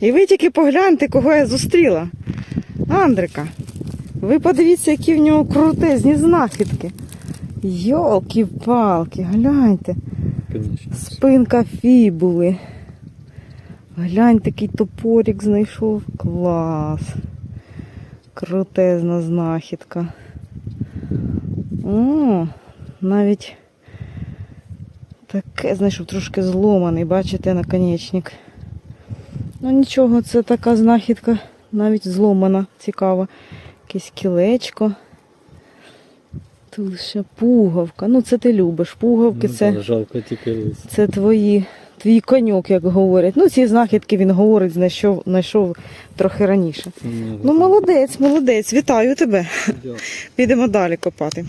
І ви тільки погляньте, кого я зустріла. Андрика. Ви подивіться, які в нього крутезні знахідки. Йолки-палки, гляньте. Спинка фібули. Глянь, такий топорик знайшов. Клас. Крутезна знахідка. О, навіть таке знайшов трошки зломаний, бачите, наконечник. Ну нічого, це така знахідка, навіть зломана, цікава. Якесь кілечко. Тут лише пуговка. Ну, це ти любиш. Пуговки Ну, це. жалко тільки лист. Це твої, твій коньок, як говорять. Ну, ці знахідки він говорить, знайшов, знайшов трохи раніше. Ну, молодець, молодець, вітаю тебе. Дякую. Підемо далі копати.